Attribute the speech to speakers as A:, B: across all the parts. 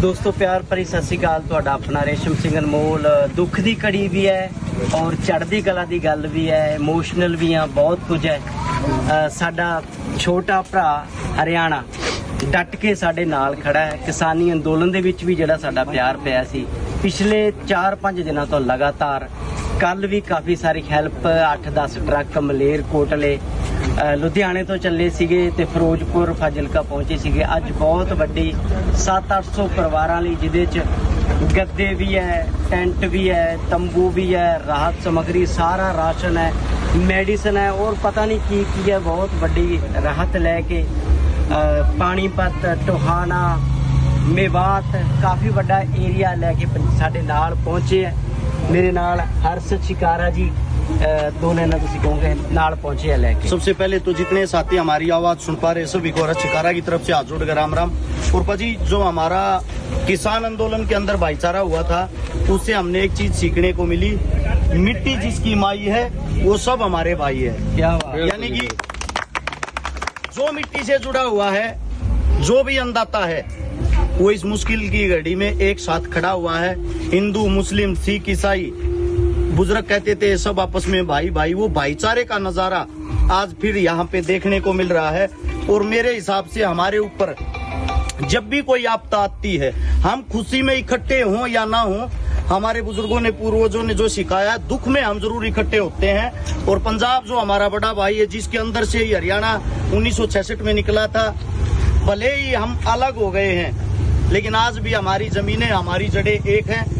A: ਦੋਸਤੋ, ਪਿਆਰ ਭਰੀ ਸਤਿ ਸ਼੍ਰੀ ਅਕਾਲ। ਤੁਹਾਡਾ ਆਪਣਾ ਰੇਸ਼ਮ ਸਿੰਘ ਅਨਮੋਲ ਦੁੱਖ ਦੀ ਕੜੀ ਵੀ ਹੈ ਔਰ ਚੜ੍ਹਦੀ ਕਲਾ ਦੀ ਗੱਲ ਵੀ ਹੈ। ਇਮੋਸ਼ਨਲ ਵੀ ਆ, ਬਹੁਤ ਕੁਝ ਹੈ। ਸਾਡਾ ਛੋਟਾ ਭਰਾ ਹਰਿਆਣਾ ਡਟ ਕੇ ਸਾਡੇ ਨਾਲ ਖੜਾ ਹੈ। ਕਿਸਾਨੀ ਅੰਦੋਲਨ ਦੇ ਵਿੱਚ ਵੀ ਜਿਹੜਾ ਸਾਡਾ ਪਿਆਰ ਪਿਆ ਸੀ, ਪਿਛਲੇ 4-5 ਦਿਨਾਂ ਤੋਂ ਲਗਾਤਾਰ ਕੱਲ ਵੀ ਕਾਫੀ ਸਾਰੀ ਹੈਲਪ 8-10 ਟਰੱਕ, ਮਲੇਰ ਕੋਟਲੇ ਲੁਧਿਆਣੇ ਤੋਂ ਚੱਲੇ ਸੀਗੇ ਤੇ ਫਿਰੋਜ਼ਪੁਰ, ਫਾਜ਼ਿਲਕਾ ਪਹੁੰਚੇ ਸੀਗੇ। ਅੱਜ ਬਹੁਤ ਵੱਡੀ 7-800 ਪਰਿਵਾਰਾਂ ਲਈ ਜਿਹਦੇ ਚ ਗੱਦੇ ਵੀ ਹੈ ਟੈਂਟ ਵੀ ਹੈ ਤੰਬੂ ਵੀ ਹੈ ਰਾਹਤ ਸਮਗਰੀ, ਸਾਰਾ ਰਾਸ਼ਨ ਹੈ ਮੈਡੀਸਨ ਹੈ ਔਰ ਪਤਾ ਨਹੀਂ ਕੀ ਕੀ ਹੈ ਬਹੁਤ ਵੱਡੀ ਰਾਹਤ ਲੈ ਕੇ ਪਾਣੀਪਤ, ਟੋਹਾਣਾ, ਮੇਵਾਤ, ਕਾਫੀ ਵੱਡਾ ਏਰੀਆ ਲੈ ਕੇ ਸਾਡੇ ਨਾਲ ਪਹੁੰਚੇ ਹੈ ਮੇਰੇ ਨਾਲ ਹਰਸ਼ ਸ਼ਿਕਾਰਾ ਜੀ ਅ, ਦੋਨੇ ਨਾ ਤੁਸੀਂ ਕਹੋਗੇ ਨਾਲ ਪਹੁੰਚੇ ਹੈ ਲੈ ਕੇ
B: सबसे पहले तो जितने साथी हमारी आवाज सुन पा रहे सभी को हरस शिकारा की तरफ से हाथ जोड़कर राम राम और पाजी जो हमारा किसान आंदोलन के अंदर भाईचारा हुआ था उससे हमने एक चीज सीखने को मिली मिट्टी जिसकी माई है वो सब हमारे भाई है
A: क्या बात
B: यानी कि जो मिट्टी से जुड़ा हुआ है जो भी अन्नदाता है वो इस मुश्किल की घड़ी में एक साथ खड़ा हुआ है हिंदू मुस्लिम सिख ईसाई बुज़ुर्ग कहते थे, सब आपस में भाई भाई, वो भाईचारे का नज़ारा आज फिर यहाँ पे देखने को मिल रहा है और मेरे हिसाब से हमारे ऊपर जब भी कोई आपदा आती है, हम खुशी में इकट्ठे हों या ना हों, हमारे बुज़ुर्गों ने, पूर्वजों ने जो सिखाया, दुख में हम ज़रूर इकट्ठे होते हैं। और पंजाब जो हमारा बड़ा भाई है, जिसके अंदर से ही हरियाणा 1966 में निकला था, भले ही हम अलग हो गए हैं, लेकिन आज भी हमारी जमीनें, हमारी जड़ें एक हैं।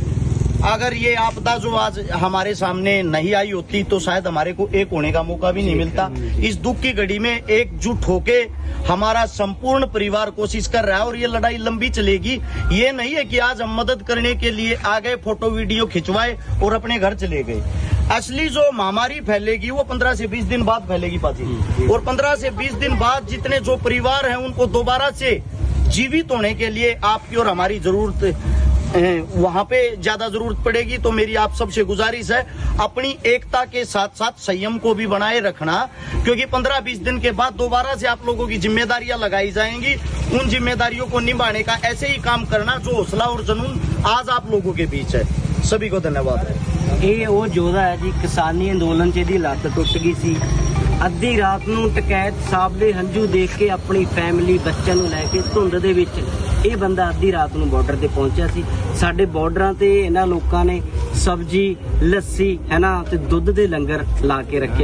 B: अगर ये आपदा जो आज हमारे सामने नहीं आई होती तो शायद हमारे को एक होने का मौका भी नहीं मिलता। इस दुख की घड़ी में एकजुट होके हमारा संपूर्ण परिवार कोशिश कर रहा है और ये लड़ाई लंबी चलेगी। ये नहीं है कि आज हम मदद करने के लिए आ गए फ़ोटो वीडियो खिंचवाए और अपने घर चले गए। असली जो महामारी फैलेगी वो 15 से 20 दिन बाद फैलेगी पाजी। और 15 से 20 दिन बाद जितने जो परिवार हैं उनको दोबारा से जीवित होने के लिए आपकी और हमारी ज़रूरत वहां पे ज्यादा जरूरत पड़ेगी तो मेरी आप सबसे गुजारिश है अपनी एकता के साथ साथ संयम को भी बनाए रखना क्योंकि 15-20 दिन के बाद दोबारा से आप लोगों की जिम्मेदारियां लगाई जाएंगी उन जिम्मेदारियों को निभाने का ऐसे ही काम करना जो हौसला और जुनून आज आप लोगों के बीच है सभी को धन्यवाद
A: ਇਹ ਉਹ ਯੋਧਾ ਹੈ ਜੀ ਕਿਸਾਨੀ ਅੰਦੋਲਨ 'ਚ ਇਹਦੀ ਲੱਤ ਟੁੱਟ ਗਈ ਸੀ ਅੱਧੀ ਰਾਤ ਨੂੰ ਟਕੈਤ ਸਾਹਿਬ ਦੇ ਹੰਝੂ ਦੇਖ ਕੇ ਆਪਣੀ ਫੈਮਿਲੀ ਬੱਚਿਆਂ ਨੂੰ ਲੈ ਕੇ ਧੁੰਦ ਦੇ ਵਿੱਚ ਇਹ ਬੰਦਾ ਅੱਧੀ ਰਾਤ ਨੂੰ ਬਾਰਡਰ ਤੇ ਪਹੁੰਚਿਆ ਸੀ। ਸਾਡੇ ਬਾਰਡਰਾਂ ਤੇ ਇਹਨਾਂ ਲੋਕਾਂ ਨੇ ਸਬਜ਼ੀ, ਲੱਸੀ, ਹੈ ਨਾ, ਤੇ ਦੁੱਧ ਦੇ ਲੰਗਰ ਲਾ ਕੇ ਰੱਖੇ।